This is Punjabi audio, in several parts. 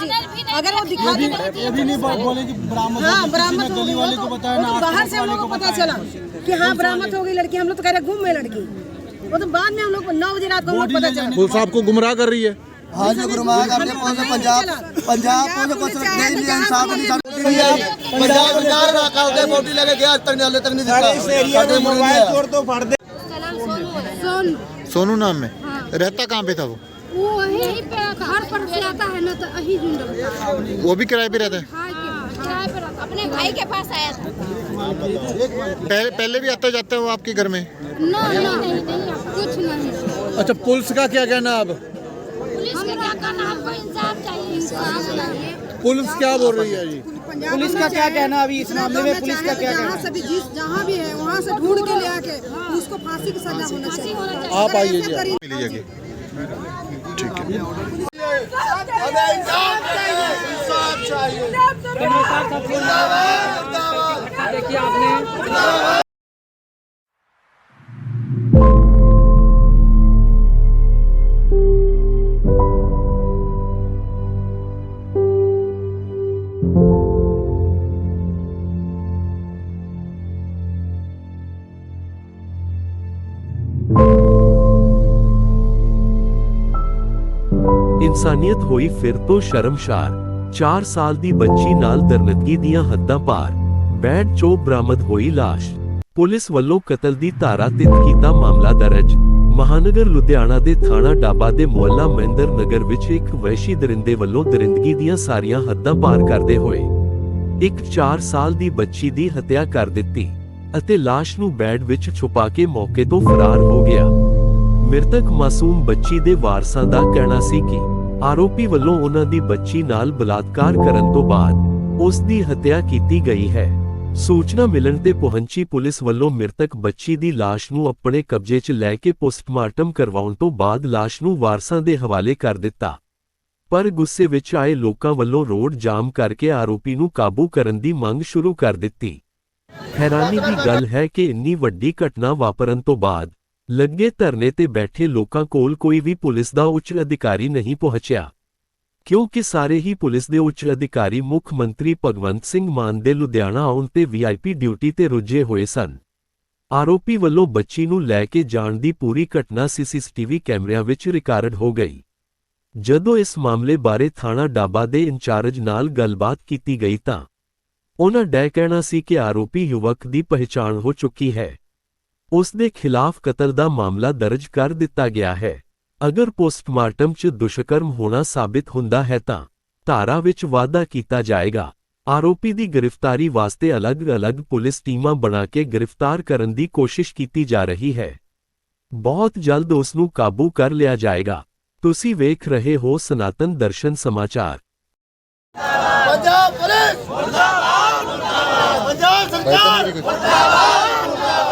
जी। अगर वो दिखा दे ये भी नहीं बोले कि बरामद हाँ बरामद गली वाले को तो- बताया ना तो बाहर से हम लोग को पता चला कि हाँ बरामद हो गई लड़की। हम लोग तो कह रहे गुम है लड़की। वो तो बाद में हम लोग को नौ बजे रात को हम लोग पता चला। पुलिस आपको गुमराह कर रही है। हाँ जो पुलिस पंजाब पंजाब नहीं इंसाफ नहीं पंजाब सरकार ना कहा के बॉडी लेके गया आज तक नहीं तक नहीं दिखा। इस एरिया में मोबाइल चोर तो फाड़ दे। सोनू नाम में रहता कहाँ पे था वो? वो यहीं पे घर पर से आता है ना तो यही झुंड वो भी किराए पे रहता है? किराए अपने भाई के पास आया था। पहले पहले भी आता जाता है वो आपके घर में? ना ना कुछ नहीं। अच्छा पुलिस का क्या कहना अब? हम क्या करना हमको इंसाफ चाहिए इंसाफ चाहिए। पुलिस क्या बोल रही है जी? पुलिस का क्या कहना अभी इस मामले में? पुलिस का क्या कहना से भी जिस जहाँ भी है वहाँ से ढूंढ के ले आके उसको फांसी की सजा होना चाहिए। आप आइए जी मिली ठीक है हमें इंसाफ ਇਨਸਾਨੀਅਤ ਹੋਈ ਫਿਰ ਤੋਂ ਸ਼ਰਮਸ਼ਾਰ। 4 ਸਾਲ ਦੀ ਬੱਚੀ ਨਾਲ ਦਰਨਦਗੀ ਦੀਆਂ ਹੱਦਾਂ ਪਾਰ। ਬੈਡ ਚੋਂ ਬਰਾਮਦ ਹੋਈ ਲਾਸ਼। ਪੁਲਿਸ ਵੱਲੋਂ ਕਤਲ ਦੀ ਧਾਰਾ ਤਿੱਤ ਕੀਤਾ ਮਾਮਲਾ ਦਰਜ। ਮਹਾਨਗਰ ਲੁਧਿਆਣਾ ਦੇ ਥਾਣਾ ਡਾਬਾ ਦੇ ਮੁਹੱਲਾ ਮਹਿੰਦਰ ਨਗਰ ਵਿੱਚ ਇੱਕ ਵਹਿਸ਼ੀ ਦਰਿੰਦੇ ਵੱਲੋਂ ਦਰਿੰਦਗੀ ਦੀਆਂ ਸਾਰੀਆਂ ਹੱਦਾਂ ਪਾਰ ਕਰਦੇ ਹੋਏ ਇੱਕ 4 ਸਾਲ ਦੀ ਬੱਚੀ ਦੀ ਹੱਤਿਆ ਕਰ ਦਿੱਤੀ ਅਤੇ ਲਾਸ਼ ਨੂੰ ਬੈਡ ਵਿੱਚ ਛੁਪਾ ਕੇ ਮੌਕੇ ਤੋਂ ਫਰਾਰ ਹੋ ਗਿਆ। ਮ੍ਰਿਤਕ ਮਾਸੂਮ ਬੱਚੀ ਦੇ ਵਾਰਸਾਂ ਦਾ ਕਹਿਣਾ ਸੀ ਕਿ ਆਰੋਪੀ ਵੱਲੋਂ ਉਹਨਾਂ ਦੀ ਬੱਚੀ ਨਾਲ ਬਲਾਤਕਾਰ ਕਰਨ ਤੋਂ ਬਾਅਦ ਉਸ ਦੀ ਹੱਤਿਆ ਕੀਤੀ ਗਈ ਹੈ। ਸੂਚਨਾ ਮਿਲਣ ਤੇ ਪਹੁੰਚੀ ਪੁਲਿਸ ਵੱਲੋਂ ਮ੍ਰਿਤਕ ਬੱਚੀ ਦੀ ਲਾਸ਼ ਨੂੰ ਆਪਣੇ ਕਬਜ਼ੇ 'ਚ ਲੈ ਕੇ ਪੋਸਟਮਾਰਟਮ ਕਰਵਾਉਣ ਤੋਂ ਬਾਅਦ ਲਾਸ਼ ਨੂੰ ਵਾਰਸਾਂ ਦੇ ਹਵਾਲੇ ਕਰ ਦਿੱਤਾ। ਪਰ ਗੁੱਸੇ ਵਿੱਚ ਆਏ ਲੋਕਾਂ ਵੱਲੋਂ ਰੋਡ ਜਾਮ ਕਰਕੇ ਆਰੋਪੀ ਨੂੰ ਕਾਬੂ ਕਰਨ ਦੀ ਮੰਗ ਸ਼ੁਰੂ ਕਰ ਦਿੱਤੀ। ਹੈਰਾਨੀ ਦੀ ਗੱਲ ਹੈ ਕਿ ਇੰਨੀ ਵੱਡੀ ਘਟਨਾ ਵਾਪਰਨ ਤੋਂ ਬਾਅਦ ਲੱਗੇ ਧਰਨੇ ਤੇ ਬੈਠੇ ਲੋਕਾਂ ਕੋਲ ਕੋਈ ਵੀ ਪੁਲਿਸ ਦਾ ਉੱਚ ਅਧਿਕਾਰੀ ਨਹੀਂ ਪਹੁੰਚਿਆ। ਕਿਉਂਕਿ ਸਾਰੇ ਹੀ ਪੁਲਿਸ ਦੇ ਉੱਚ ਅਧਿਕਾਰੀ ਮੁੱਖ ਮੰਤਰੀ ਭਗਵੰਤ ਸਿੰਘ ਮਾਨ ਦੇ ਲੁਧਿਆਣਾ ਆਉਣ ਤੇ ਵੀਆਈਪੀ ਡਿਊਟੀ ਤੇ ਰੁੱਝੇ ਹੋਏ ਸਨ। ਆਰੋਪੀ ਵੱਲੋਂ ਬੱਚੀ ਨੂੰ ਲੈ ਕੇ ਜਾਣ ਦੀ ਪੂਰੀ ਘਟਨਾ ਸੀਸੀਟੀਵੀ ਕੈਮਰਿਆਂ ਵਿੱਚ ਰਿਕਾਰਡ ਹੋ ਗਈ। ਜਦੋਂ ਇਸ ਮਾਮਲੇ ਬਾਰੇ ਥਾਣਾ ਡਾਬਾ ਦੇ ਇੰਚਾਰਜ ਨਾਲ ਗੱਲਬਾਤ ਕੀਤੀ ਗਈ ਤਾਂ ਉਹਨਾਂ ਡੈ ਕਹਿਣਾ ਸੀ ਕਿ ਆਰੋਪੀ ਯੁਵਕ ਦੀ ਪਹਿਚਾਣ ਹੋ ਚੁੱਕੀ ਹੈ। उसने खिलाफ कतल का मामला दर्ज कर दिता गया है। अगर पोस्टमार्टम च दुष्कर्म होना साबित हों है तो धारा विच वादा किया जाएगा। आरोपी की गिरफ्तारी वास्ते अलग अलग पुलिस टीम बना के गिरफ़्तार करने की कोशिश की जा रही है। बहुत जल्द उसू काबू कर लिया जाएगा। तुसी वेख रहे हो सनातन दर्शन समाचार।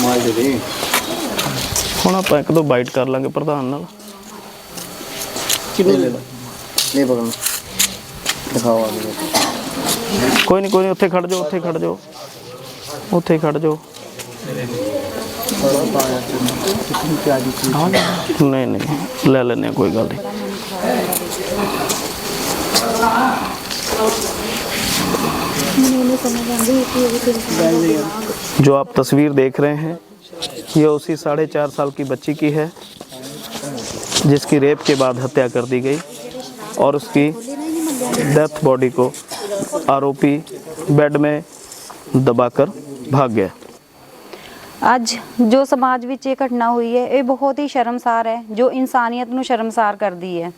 ਮਾਲ ਦੇ ਦੇ ਹੁਣ ਆਪਾਂ ਇੱਕ ਦੋ ਬਾਈਟ ਕਰ ਲਾਂਗੇ ਪ੍ਰਧਾਨ ਨਾਲ। ਕਿੰਨੇ ਲੈ ਲਾ? ਲੈ ਬਗਨ ਦਿਖਾਓ ਆ ਕੋਈ ਨਹੀਂ ਕੋਈ ਨਹੀਂ ਉੱਥੇ ਖੜ ਜਾਓ ਉੱਥੇ ਖੜ ਜਾਓ। ਉੱਥੇ ਖੜ ਜਾਓ। ਨਹੀਂ ਨਹੀਂ ਲੈ ਲੈਣੇ ਕੋਈ ਗੱਲ ਨਹੀਂ जो आप तस्वीर देख रहे हैं ये उसी साढ़े चार साल की बच्ची की है जिसकी रेप के बाद हत्या कर दी गई और उसकी डेथ बॉडी को आरोपी बेड में दबाकर भाग गया ਅੱਜ ਜੋ ਸਮਾਜ ਵਿੱਚ ਇਹ ਘਟਨਾ ਹੋਈ ਹੈ ਇਹ ਬਹੁਤ ਹੀ ਸ਼ਰਮਸਾਰ ਹੈ ਜੋ ਇਨਸਾਨੀਅਤ ਨੂੰ ਸ਼ਰਮਸਾਰ ਕਰਦੀ ਹੈ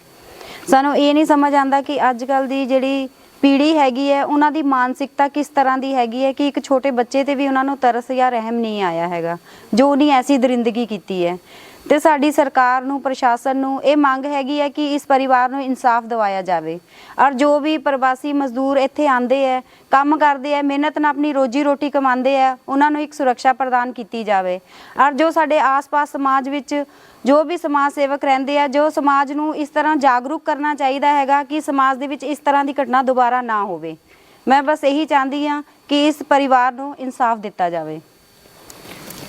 ਸਾਨੂੰ ਇਹ ਨਹੀਂ ਸਮਝ ਆਉਂਦਾ ਕਿ ਅੱਜ ਕੱਲ ਦੀ ਜਿਹੜੀ ਪੀੜੀ ਹੈਗੀ ਹੈ, ਉਹਨਾਂ ਦੀ ਮਾਨਸਿਕਤਾ ਕਿਸ ਤਰ੍ਹਾਂ ਦੀ ਹੈਗੀ ਹੈ ਕਿ ਇੱਕ ਛੋਟੇ ਬੱਚੇ ਤੇ ਵੀ ਉਹਨਾਂ ਨੂੰ ਤਰਸ ਜਾਂ ਰਹਿਮ ਨਹੀਂ ਆਇਆ ਹੈਗਾ, ਜੋ ਉਹਨੇ ਐਸੀ ਦਰਿੰਦਗੀ ਕੀਤੀ ਹੈ। ਤੇ ਸਾਡੀ ਸਰਕਾਰ ਨੂੰ, ਪ੍ਰਸ਼ਾਸਨ ਨੂੰ ਇਹ ਮੰਗ ਹੈਗੀ ਹੈ ਕਿ ਇਸ ਪਰਿਵਾਰ ਨੂੰ ਇਨਸਾਫ ਦਿਵਾਇਆ ਜਾਵੇ। ਔਰ ਜੋ ਵੀ ਪ੍ਰਵਾਸੀ ਮਜ਼ਦੂਰ ਇੱਥੇ ਆਂਦੇ ਹੈ, ਕੰਮ ਕਰਦੇ ਹੈ, ਮਿਹਨਤ ਨਾਲ ਆਪਣੀ ਰੋਜੀ ਰੋਟੀ ਕਮਾਉਂਦੇ ਹੈ, ਉਹਨਾਂ ਨੂੰ ਇੱਕ ਸੁਰੱਖਿਆ ਪ੍ਰਦਾਨ ਕੀਤੀ ਜਾਵੇ। ਔਰ ਜੋ ਸਾਡੇ ਆਸ-ਪਾਸ ਸਮਾਜ ਵਿੱਚ ਜੋ ਵੀ ਸਮਾਜ ਸੇਵਕ ਰਹਿੰਦੇ ਆ ਜੋ ਸਮਾਜ ਨੂੰ ਇਸ ਤਰ੍ਹਾਂ ਜਾਗਰੂਕ ਕਰਨਾ ਚਾਹੀਦਾ ਹੈਗਾ ਕਿ ਸਮਾਜ ਦੇ ਵਿੱਚ ਇਸ ਤਰ੍ਹਾਂ ਦੀ ਘਟਨਾ ਦੁਬਾਰਾ ਨਾ ਹੋਵੇ। ਮੈਂ ਬਸ ਇਹੀ ਚਾਹੁੰਦੀ ਆ ਕਿ ਇਸ ਪਰਿਵਾਰ ਨੂੰ ਇਨਸਾਫ ਦਿੱਤਾ ਜਾਵੇ।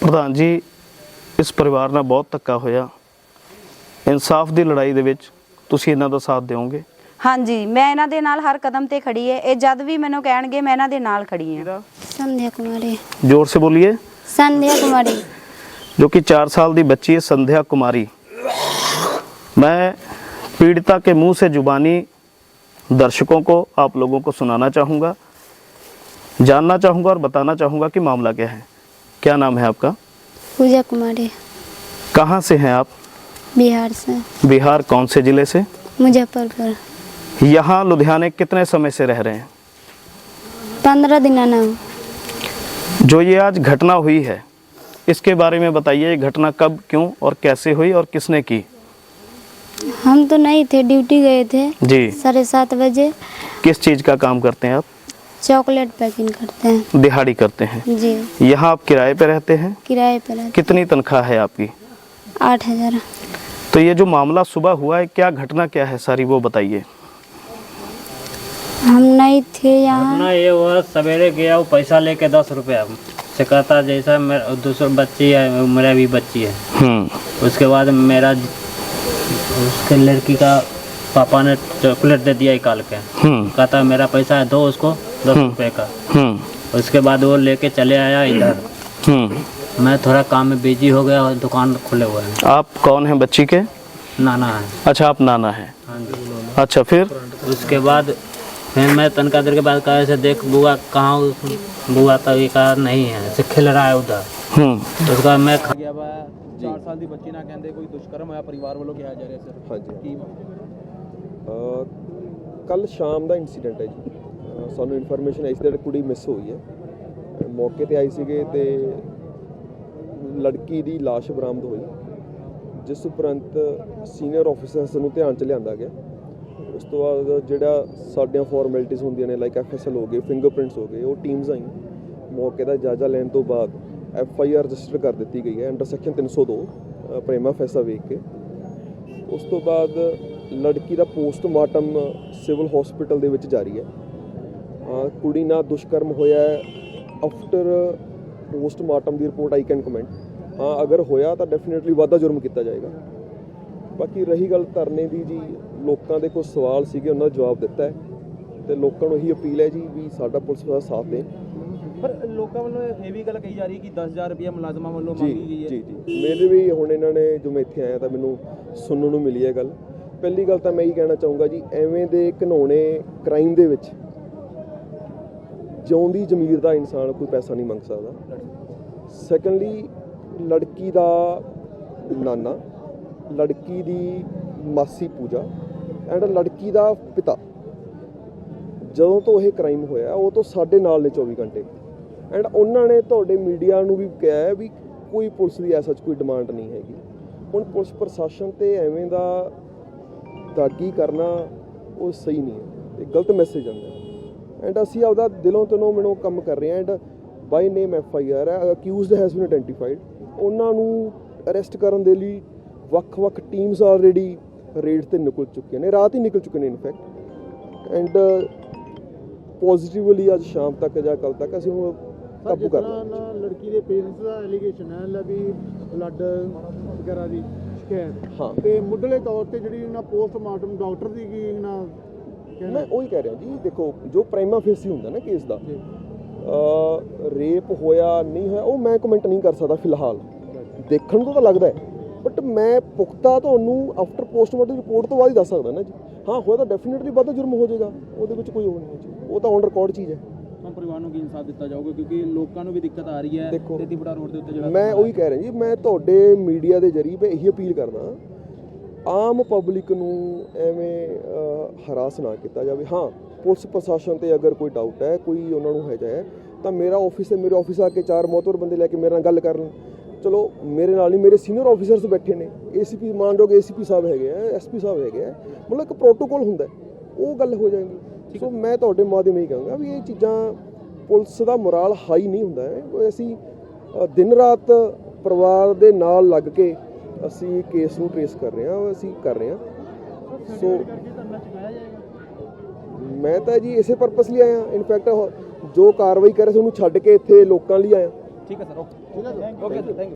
ਪ੍ਰਧਾਨ ਜੀ ਇਸ ਪਰਿਵਾਰ ਨਾਲ ਬਹੁਤ ਧੱਕਾ ਹੋਇਆ। ਇਨਸਾਫ ਦੀ ਲੜਾਈ ਦੇ ਵਿੱਚ ਤੁਸੀਂ ਇਹਨਾਂ ਦਾ ਸਾਥ ਦਿਓਗੇ? ਹਾਂਜੀ ਮੈਂ ਇਹਨਾਂ ਦੇ ਨਾਲ ਹਰ ਕਦਮ ਤੇ ਖੜੀ ਏ ਇਹ ਜਦ ਵੀ ਮੈਨੂੰ ਕਹਿਣਗੇ ਮੈਂ ਇਹਨਾਂ ਦੇ ਨਾਲ ਖੜੀ ਏ ਸੰਧਿਆ ਕੁਮਾਰੀ। ਜ਼ੋਰ ਸੇ ਬੋਲੀਏ। ਸੰਧਿਆ ਕੁਮਾਰੀ। जो कि चार साल की बच्ची है संध्या कुमारी। मैं पीड़िता के मुँह से जुबानी दर्शकों को आप लोगों को सुनाना चाहूँगा जानना चाहूँगा और बताना चाहूँगा कि मामला क्या है। क्या नाम है आपका? पूजा कुमारी। कहाँ से हैं आप? बिहार से। बिहार कौन से ज़िले से? मुजफ्फरपुर। यहाँ लुधियाने कितने समय से रह रहे हैं? पंद्रह दिन ना जो ये आज घटना हुई है इसके बारे में बताइए ये घटना कब क्यों और कैसे हुई और किसने की? हम तो नहीं थे ड्यूटी गए थे। जी। साढ़े सात बजे। किस चीज़ का काम करते हैं आप? चॉकलेट पैकिंग करते हैं। दिहाड़ी करते हैं। जी। यहाँ आप किराए पे रहते हैं? किराए पर रहते कितनी तनख्वाह है आपकी? आठ हज़ार। तो ये जो मामला सुबह हुआ है क्या घटना क्या है सारी वो बताइए। हम नहीं थे यहाँ। ये वो सवेरे गया वो पैसा लेके दस रुपया। से कहता जैसा मेरा दूसरा बच्ची है मेरा भी बच्ची है। हम्म। उसके बाद मेरा उसके लड़की का पापा ने चॉकलेट दे दिया निकाल के। हम्म। कहता मेरा पैसा है दो उसको दस रुपए का। हम्म। उसके बाद वो लेके चले आया इधर। हम्म। मैं थोड़ा काम में बिज़ी हो गया और दुकान खुले हुए हैं। आप कौन हैं बच्ची के? नाना है। अच्छा आप नाना हैं। हाँ अच्छा फिर? उसके बाद फिर मैं तनका देर के बाद कहा ऐसे देख बुआ कहाँ बुआ तो ये कहा नहीं है ऐसे खेल रहा है उधर हम्म तो उसका मैं खा- ਗਿਆ ਵਾ 4 ਸਾਲ ਦੀ ਬੱਚੀ ਨਾਲ ਕਹਿੰਦੇ ਕੋਈ ਦੁਸ਼ਕਰਮ ਹੋਇਆ ਪਰਿਵਾਰ ਵੱਲੋਂ ਕਿਹਾ ਜਾ ਰਿਹਾ ਸਰ ਹਾਂਜੀ ਕੀ ਕੱਲ ਸ਼ਾਮ ਦਾ ਇਨਸੀਡੈਂਟ ਹੈ ਜੀ ਅਹ ਸਾਨੂੰ ਇਨਫੋਰਮੇਸ਼ਨ ਆਈ ਸੀ ਕਿ ਕੁੜੀ ਮਿਸ ਹੋਈ ਹੈ ਅਹ ਮੌਕੇ ਤੇ ਆਈ ਸੀਗੇ ਤੇ ਲੜਕੀ ਦੀ ਲਾਸ਼ ਬਰਾਮਦ ਹੋਈ ਜਿਸ ਉਪਰੰਤ ਸੀਨੀਅਰ ਆਫੀਸਰਸ ਨੂੰ ਧਿਆਨ ਚ ਲਿਆਂਦਾ ਗਿਆ ਉਸ ਤੋਂ ਬਾਅਦ ਜਿਹੜਾ ਸਾਡੀਆਂ ਫਾਰਮੈਲਿਟੀਆਂ ਹੁੰਦੀਆਂ ਨੇ ਲਾਈਕ ਐਫਐਸਐਲ ਹੋ ਗਏ ਫਿੰਗਰਪ੍ਰਿੰਟਸ ਹੋ ਗਏ, ਉਹ ਟੀਮਸ ਆਈਆਂ। ਮੌਕੇ ਦਾ ਜਾਇਜ਼ਾ ਲੈਣ ਤੋਂ ਬਾਅਦ ਐਫ ਆਈ ਆਰ ਰਜਿਸਟਰ ਕਰ ਦਿੱਤੀ ਗਈ ਹੈ ਅੰਡਰ ਸੈਕਸ਼ਨ 302 ਅਹ ਪ੍ਰੇਮਾ ਫੈਸਾ ਵੇਖ ਕੇ। ਉਸ ਤੋਂ ਬਾਅਦ ਲੜਕੀ ਦਾ ਪੋਸਟਮਾਰਟਮ ਸਿਵਲ ਹਸਪੀਟਲ ਦੇ ਵਿੱਚ ਜਾਰੀ ਹੈ। ਕੁੜੀ ਨਾਲ ਦੁਸ਼ਕਰਮ ਹੋਇਆ ਹੈ ਆਫਟਰ ਪੋਸਟਮਾਰਟਮ ਦੀ ਰਿਪੋਰਟ ਆਈ ਕੈਨ ਕਮੈਂਟ ਹਾਂ, ਅਗਰ ਹੋਇਆ ਤਾਂ ਡੈਫੀਨਿਟਲੀ ਵਾਧਾ ਜੁਰਮ ਕੀਤਾ ਜਾਏਗਾ। ਬਾਕੀ ਰਹੀ ਗੱਲ ਧਰਨੇ ਦੀ ਜੀ ਲੋਕਾਂ ਦੇ ਕੁਝ ਸਵਾਲ ਸੀਗੇ ਉਹਨਾਂ ਦਾ ਜਵਾਬ ਦਿੱਤਾ ਹੈ ਤੇ ਲੋਕਾਂ ਨੂੰ ਇਹੀ ਅਪੀਲ ਹੈ ਜੀ ਵੀ ਸਾਡਾ ਪੁਲਿਸ ਦਾ ਸਾਥ ਦੇਣ। ਪਰ ਲੋਕਾਂ ਵੱਲੋਂ ਇਹ ਵੀ ਗੱਲ ਕਹੀ ਜਾ ਰਹੀ ਕਿ 10000 ਰੁਪਏ ਮੁਲਾਜ਼ਮਾਂ ਵੱਲੋਂ ਮੰਗੀ ਗਈ ਹੈ। ਜੀ ਜੀ। ਮੇਰੇ ਵੀ ਹੁਣ ਇਹਨਾਂ ਨੇ ਜੋ ਮੈਂ ਇੱਥੇ ਆਇਆ ਤਾਂ ਮੈਨੂੰ ਸੁਣਨ ਨੂੰ ਮਿਲੀ ਹੈ ਗੱਲ। ਪਹਿਲੀ ਗੱਲ ਤਾਂ ਮੈਂ ਇਹ ਕਹਿਣਾ ਚਾਹੂੰਗਾ ਜੀ ਐਵੇਂ ਦੇ ਘਿਨੌਣੇ ਕ੍ਰਾਈਮ ਦੇ ਵਿੱਚ ਜਿਉਂਦੀ ਜ਼ਮੀਰ ਦਾ ਇਨਸਾਨ ਕੋਈ ਪੈਸਾ ਨਹੀਂ ਮੰਗ ਸਕਦਾ। ਸੈਕੰਡਲੀ ਲੜਕੀ ਦਾ ਨਾਨਾ ਲੜਕੀ ਦੀ ਮਾਸੀ ਪੂਜਾ ਐਂਡ ਲੜਕੀ ਦਾ ਪਿਤਾ। ਜਦੋਂ ਤੋਂ ਇਹ ਕ੍ਰਾਈਮ ਹੋਇਆ, ਉਹ ਤੋਂ ਸਾਡੇ ਨਾਲ ਨੇ 24 ਘੰਟੇ। ਐਂਡ ਉਹਨਾਂ ਨੇ ਤੁਹਾਡੇ ਮੀਡੀਆ ਨੂੰ ਵੀ ਕਿਹਾ ਵੀ ਕੋਈ ਪੁਲਿਸ ਦੀ ਐਸਾ ਕੋਈ ਡਿਮਾਂਡ ਨਹੀਂ ਹੈਗੀ। ਹੁਣ ਪੁਲਿਸ ਪ੍ਰਸ਼ਾਸਨ ਤੇ ਐਵੇਂ ਦਾ ਦਾਗੀ ਕਰਨਾ ਉਹ ਸਹੀ ਨਹੀਂ ਹੈ। ਇਹ ਗਲਤ ਮੈਸੇਜ ਆਉਂਦਾ ਐਂਡ ਅਸੀਂ ਆਪਦਾ ਦਿਲੋਂ ਤਨੋਂ ਮਨੋਂ ਕੰਮ ਕਰ ਰਹੇ ਹਾਂ and by name F I R ਹੈ ਅਕਿਊਜ਼ਡ ਹੈਜ਼ ਬੀਨ ਆਇਡੈਂਟੀਫਾਈਡ ਉਹਨਾਂ ਨੂੰ ਅਰੈਸਟ ਕਰਨ ਦੇ ਲਈ ਵੱਖ-ਵੱਖ ਟੀਮਸ ਆਲਰੇਡੀ ਰੇਡ ਤੇ ਨਿਕਲ ਚੁੱਕੀਆਂ ਨੇ ਰਾਤ ਹੀ ਨਿਕਲ ਚੁੱਕੇ ਨੇ ਇਨਫੈਕਟ ਐਂਡ ਪੋਜ਼ਿਟਿਵਲੀ ਅੱਜ ਸ਼ਾਮ ਤੱਕ ਜਾਂ ਕੱਲ ਤੱਕ ਅਸੀਂ ਉਹਨੂੰ ਕਾਬੂ ਕਰ ਲਾਂਗੇ ਲੜਕੀ ਦੇ ਪੇਰੈਂਟਸ ਦਾ ਐਲੀਗੇਸ਼ਨ ਹੈ ਲੈ ਵੀ ਬਲੱਡ ਵਗੈਰਾ ਦੀ ਸ਼ਿਕਾਇਤ। ਹਾਂ। ਤੇ ਮੁੱਢਲੇ ਤੌਰ ਤੇ ਜਿਹੜੀ ਇਹਨਾਂ ਪੋਸਟਮਾਰਟਮ ਡਾਕਟਰ ਦੀ ਕੀ ਇਹਨਾਂ ਮੈਂ ਉਹੀ ਕਹਿ ਰਿਹਾ ਜੀ ਦੇਖੋ ਜੋ ਪ੍ਰਾਈਮਾ ਫੇਸੀ ਹੁੰਦਾ ਨਾ ਕੇਸ ਦਾ ਰੇਪ ਹੋਇਆ ਨਹੀਂ ਹੋਇਆ ਉਹ ਮੈਂ ਕਮੈਂਟ ਨਹੀਂ ਕਰ ਸਕਦਾ ਫਿਲਹਾਲ। ਦੇਖਣ ਤੋਂ ਤਾਂ ਲੱਗਦਾ ਹੈ। ਬਟ ਮੈਂ ਪੁਖਤਾ ਤੁਹਾਨੂੰ ਆਫਟਰ ਪੋਸਟਮਾਰਟਮ ਰਿਪੋਰਟ ਤੋਂ ਬਾਅਦ ਹੀ ਦੱਸ ਸਕਦਾ ਨਾ ਜੀ। ਹਾਂ ਹੋਇਆ ਤਾਂ ਡੈਫੀਨਿਟਲੀ ਵੱਧ ਜੁਰਮ ਹੋ ਜਾਏਗਾ। ਉਹਦੇ ਵਿੱਚ ਕੋਈ ਉਹ ਨਹੀਂ ਹੈ ਜੀ। ਉਹ ਤਾਂ ਔਨ ਰਿਕਾਰਡ ਚੀਜ਼ ਹੈ ਹੁਣ ਪਰਿਵਾਰ ਨੂੰ ਕੀ ਇਨਸਾਫ ਦਿੱਤਾ ਜਾਊਗਾ? ਕਿਉਂਕਿ ਲੋਕਾਂ ਨੂੰ ਵੀ ਦਿੱਕਤ ਆ ਰਹੀ ਹੈ। ਦੇਖੋ। ਤੇਤੀਪੁਰਾ ਰੋਡ ਦੇ ਉੱਤੇ ਜਿਹੜਾ ਮੈਂ ਉਹੀ ਕਹਿ ਰਿਹਾ ਜੀ ਮੈਂ ਤੁਹਾਡੇ ਮੀਡੀਆ ਦੇ ਜ਼ਰੀਏ ਇਹੀ ਅਪੀਲ ਕਰਦਾ ਆਮ ਪਬਲਿਕ ਨੂੰ ਐਵੇਂ ਹਰਾਸ ਨਾ ਕੀਤਾ ਜਾਵੇ। ਹਾਂ ਪੁਲਿਸ ਪ੍ਰਸ਼ਾਸਨ ਤੇ ਅਗਰ ਕੋਈ ਡਾਊਟ ਹੈ ਕੋਈ ਉਹਨਾਂ ਨੂੰ ਹੈ ਜਾਏ ਤਾਂ ਮੇਰਾ ਆਫਿਸ ਹੈ ਮੇਰੇ ਆਫਿਸ ਆ ਕੇ ਚਾਰ ਮੋਤਵਰ ਬੰਦੇ ਲੈ ਕੇ ਮੇਰੇ ਨਾਲ ਗੱਲ ਕਰਨ ਚਲੋ ਮੇਰੇ ਨਾਲ ਨਹੀਂ ਮੇਰੇ ਸੀਨੀਅਰ ਆਫੀਸਰਸ ਬੈਠੇ ਨੇ। ਏਸੀਪੀ ਮਾਨਯੋਗ ਏਸੀਪੀ ਸਾਹਿਬ ਹੈਗੇ ਆ ਐਸਪੀ ਸਾਹਿਬ ਹੈਗੇ ਆ ਮਤਲਬ ਇੱਕ ਪ੍ਰੋਟੋਕੋਲ ਹੁੰਦਾ ਉਹ ਗੱਲ ਹੋ ਜਾਏਗੀ। ਸੋ ਮੈਂ ਤੁਹਾਡੇ ਮਾਧਿਅਮ ਹੀ ਕਹਾਂਗਾ ਵੀ ਇਹ ਚੀਜ਼ਾਂ ਪੁਲਿਸ ਦਾ ਮੋਰਾਲ ਹਾਈ ਨਹੀਂ ਹੁੰਦਾ ਹੈ। ਅਸੀਂ ਦਿਨ ਰਾਤ ਪਰਿਵਾਰ ਦੇ ਨਾਲ ਲੱਗ ਕੇ ਅਸੀਂ ਕੇਸ ਨੂੰ ਟ੍ਰੇਸ ਕਰ ਰਹੇ ਹਾਂ ਅਸੀਂ ਕਰ ਰਹੇ ਹਾਂ। ਸੋ ਮੈਂ ਤਾਂ ਜੀ ਇਸੇ ਪਰਪਸ ਲਈ ਆਇਆ। ਇਨਫੈਕਟ ਜੋ ਕਾਰਵਾਈ ਕਰੇ ਸੀ ਉਹਨੂੰ ਛੱਡ ਕੇ ਇੱਥੇ ਲੋਕਾਂ ਲਈ ਆਇਆ। ਠੀਕ ਹੈ sir okay. Okay thank you